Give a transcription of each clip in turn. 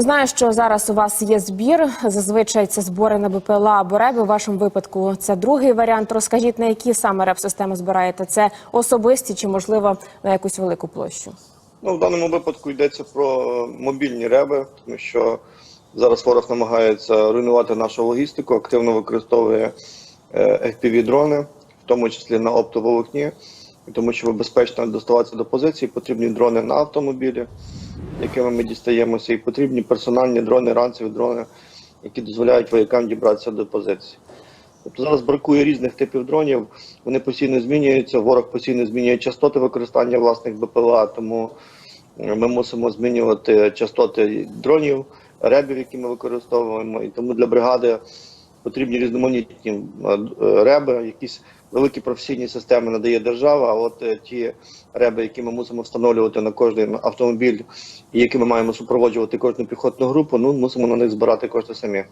Знаю, що зараз у вас є збір. Зазвичай це збори на БПЛА або РЕБ. У вашому випадку це другий варіант. Розкажіть, на які саме реп-системи збираєте? Це особисті чи можливо на якусь велику площу? Ну, в даному випадку йдеться про мобільні реби, тому що зараз ворог намагається руйнувати нашу логістику, активно використовує е, FPV-дрони, в тому числі на оптоволокні. Тому що безпечно доставатися до позиції, потрібні дрони на автомобілі, якими ми дістаємося, і потрібні персональні дрони, ранцеві дрони, які дозволяють воякам дібратися до позиції. Тобто зараз бракує різних типів дронів, вони постійно змінюються, ворог постійно змінює частоти використання власних БПЛА, тому е, ми мусимо змінювати частоти дронів, ребів, які ми використовуємо. І тому для бригади потрібні різноманітні е, е, реби, якісь великі професійні системи надає держава. А от е, ті реби, які ми мусимо встановлювати на кожний автомобіль, які ми маємо супроводжувати кожну піхотну групу, ну мусимо на них збирати кошти самі.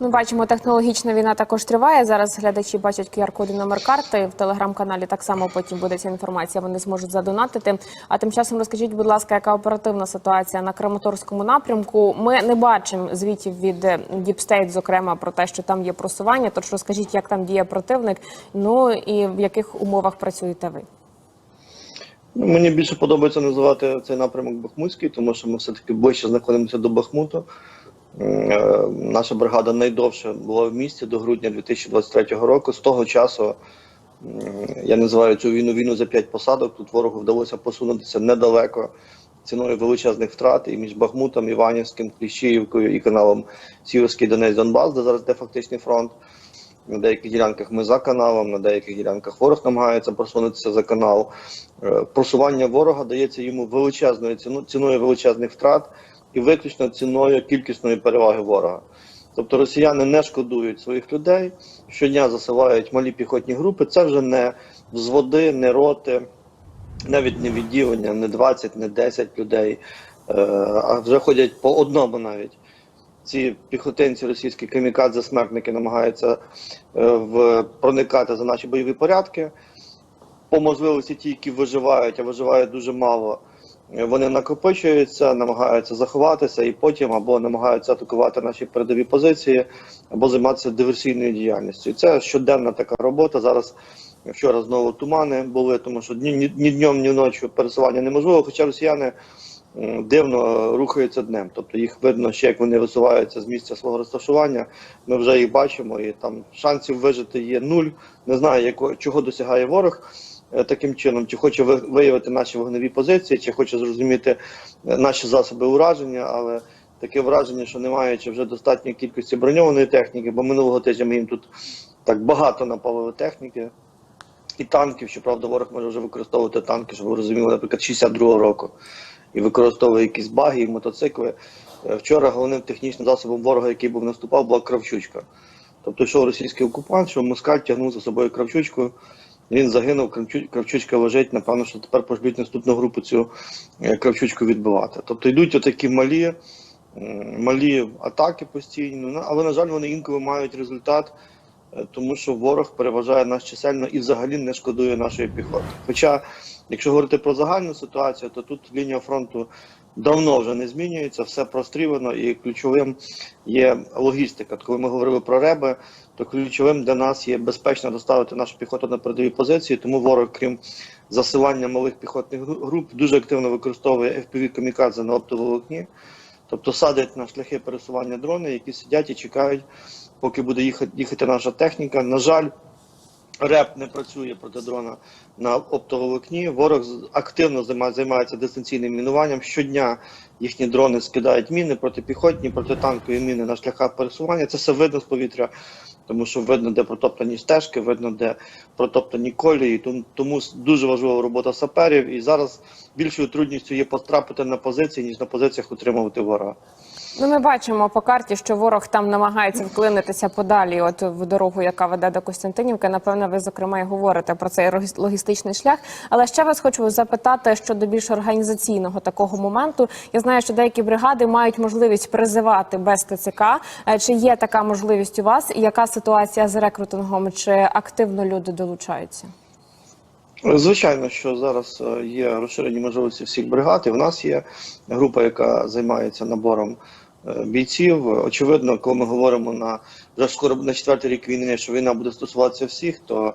Ми бачимо, технологічна війна також триває. Зараз глядачі бачать QR-коди номер карти. В телеграм-каналі так само потім буде ця інформація. Вони зможуть задонатити. А тим часом розкажіть, будь ласка, яка оперативна ситуація на Краматорському напрямку? Ми не бачимо звітів від Діпстейт, зокрема про те, що там є просування. Тож розкажіть, як там діє противник. Ну і в яких умовах працюєте ви? Ну, Мені більше подобається називати цей напрямок Бахмутський, тому що ми все-таки ближче знаходимося до Бахмуту. Е, Наша бригада найдовше була в місті до грудня 2023 року. З того часу я називаю цю війну війну за п'ять посадок. Тут ворогу вдалося посунутися недалеко ціною величезних втрат і між Бахмутом, Іванівським, Кліщіївкою і каналом Сіверський Донець Донбас, де зараз де фактичний фронт. На деяких ділянках ми за каналом, на деяких ділянках ворог намагається просунутися за канал. Е, Просування ворога дається йому величезною ціною величезних втрат і виключно ціною кількісної переваги ворога. Тобто росіяни не шкодують своїх людей, щодня засилають малі піхотні групи. Це вже не взводи, не роти, навіть не відділення, не 20, не 10 людей, е, а вже ходять по одному навіть ці піхотинці російські камікадзе смертники намагаються е, проникати за наші бойові порядки. По можливості ті, які виживають, а виживають дуже мало. Вони накопичуються, намагаються заховатися і потім або намагаються атакувати наші передові позиції, або займатися диверсійною діяльністю. І це щоденна така робота. Зараз вчора знову тумани були, тому що ні, ні, ні днем, ні ночі пересування неможливо. Хоча росіяни дивно рухаються днем. Тобто їх видно ще, як вони висуваються з місця свого розташування. Ми вже їх бачимо, і там шансів вижити є нуль. Не знаю, яко, чого досягає ворог таким чином, чи хоче виявити наші вогневі позиції, чи хоче зрозуміти е, наші засоби ураження, але таке враження, що не маючи вже достатньої кількості броньованої техніки, бо минулого тижня ми їм тут так багато напалили техніки. І танків, щоправда, ворог може вже використовувати танки, щоб ви розуміли, наприклад, 62-го року і використовує якісь баги і мотоцикли. Е, Вчора головним технічним засобом ворога, який був наступав, була кравчучка. Тобто йшов російський окупант, що москаль тягнув за собою кравчучку. Він загинув, кравчучка лежить. Напевно, що тепер пожбіть наступну групу цю е, кравчучку відбивати. Тобто йдуть отакі малі, малі атаки постійно, ну, але, на жаль, вони інколи мають результат, е, тому що ворог переважає нас чисельно і взагалі не шкодує нашої піхоти. Хоча, якщо говорити про загальну ситуацію, то тут лінія фронту давно вже не змінюється, все прострілено, і ключовим є логістика. Коли ми говорили про реби, то ключовим для нас є безпечно доставити нашу піхоту на передові позиції. Тому ворог, крім засилання малих піхотних груп, дуже активно використовує FPV камікадзе на оптоволокні. Тобто садять на шляхи пересування дрони, які сидять і чекають, поки буде їхати наша техніка. На жаль, РЕП не працює проти дрона на оптоволокні. Ворог активно займа- займається дистанційним мінуванням. Щодня їхні дрони скидають міни протипіхотні, протитанкові міни на шляхах пересування. Це все видно з повітря, тому що видно, де протоптані стежки, видно, де протоптані колії. Тому дуже важлива робота саперів. І зараз більшою трудністю є потрапити на позиції, ніж на позиціях утримувати ворога. Ну, ми бачимо по карті, що ворог там намагається вклинитися подалі, от в дорогу, яка веде до Костянтинівки. Напевно, ви зокрема і говорите про цей логіс- логістичний шлях. Але ще вас хочу запитати щодо більш організаційного такого моменту. Я знаю, що деякі бригади мають можливість призивати без ТЦК. Е, Чи є така можливість у вас? І яка ситуація з рекрутингом? Чи активно люди долучаються? Звичайно, що зараз е, є розширені можливості всіх бригад, і в нас є група, яка займається набором бійців. Очевидно, коли ми говоримо на вже скоро на четвертий рік війни, що війна буде стосуватися всіх, то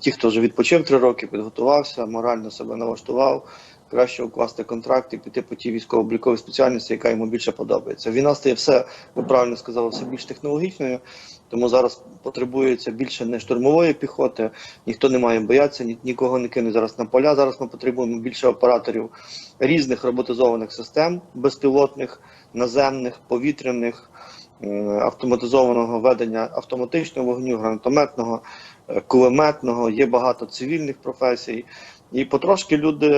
ті, хто вже відпочив три роки, підготувався, морально себе налаштував, краще укласти контракт і піти по тій військово-обліковій спеціальності, яка йому більше подобається. Війна стає все, ви правильно сказали, все більш технологічною. Тому зараз потребується більше не штурмової піхоти, ніхто не має боятися, ні, нікого не кине зараз на поля. Зараз ми потребуємо більше операторів різних роботизованих систем, безпілотних, наземних, повітряних, автоматизованого ведення автоматичного вогню, гранатометного, кулеметного. Є багато цивільних професій. І потрошки люди,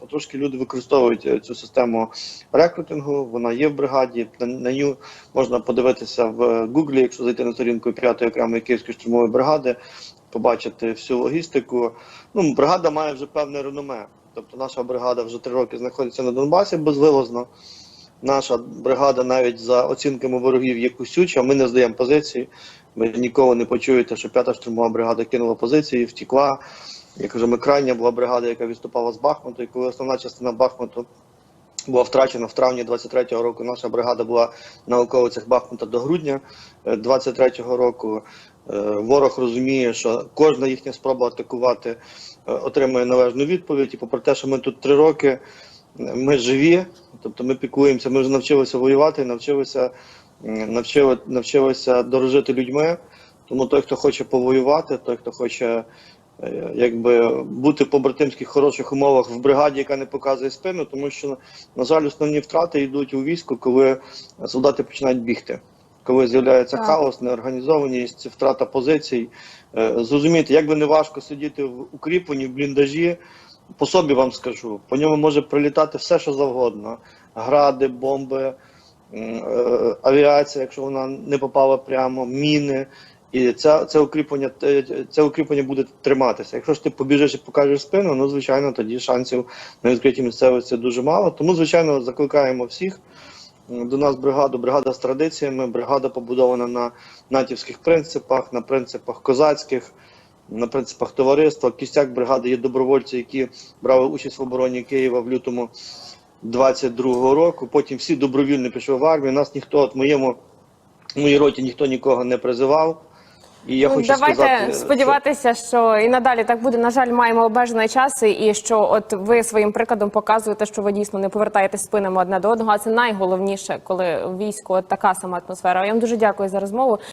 потрошки люди використовують е, цю систему рекрутингу. Вона є в бригаді. На, ню можна подивитися в Гуглі, якщо зайти на сторінку 5-ї окремої Київської штурмової бригади, побачити всю логістику. Ну, бригада має вже певне реноме. Тобто наша бригада вже три роки знаходиться на Донбасі безвилазно. Наша бригада навіть за оцінками ворогів є кусюча, ми не здаємо позиції. Ви ніколи не почуєте, що п'ята штурмова бригада кинула позиції, втікла. Я кажу, ми крайня була бригада, яка відступала з Бахмуту, і коли основна частина Бахмуту була втрачена в травні 23-го року. Наша бригада була на околицях Бахмута до грудня е, 23-го року. Е, Ворог розуміє, що кожна їхня спроба атакувати е, отримує належну відповідь. І попри те, що ми тут три роки, е, ми живі, тобто ми піклуємося, ми вже навчилися воювати, навчилися, навчили, навчилися дорожити людьми. Тому той, хто хоче повоювати, той, хто хоче е, якби бути в побратимських хороших умовах в бригаді, яка не показує спину, тому що, на жаль, основні втрати йдуть у війську, коли солдати починають бігти. Коли з'являється хаос, неорганізованість, втрата позицій. Е, Зрозумійте, як би не важко сидіти в укріпленні, в бліндажі, по собі вам скажу, по ньому може прилітати все, що завгодно: гради, бомби, авіація, якщо вона не попала прямо, міни. І це, це укріплення, це укріплення буде триматися. Якщо ж ти побіжиш і покажеш спину, ну звичайно, тоді шансів на відкритій місцевості дуже мало. Тому, звичайно, закликаємо всіх до нас бригаду, бригада з традиціями, бригада побудована на натівських принципах, на принципах козацьких, на принципах товариства. Кістяк бригади є добровольці, які брали участь в обороні Києва в лютому 22-го року. Потім всі добровільно пішли в армію. Нас ніхто от моєму в моїй роті ніхто нікого не призивав. І я ну, хочу давайте сказати, сподіватися, що і надалі так буде. На жаль, маємо обмежений час, і- що от ви своїм прикладом показуєте, що ви дійсно не повертаєтесь спинами одне до одного. А це найголовніше, коли в війську от така сама атмосфера. Я вам дуже дякую за розмову.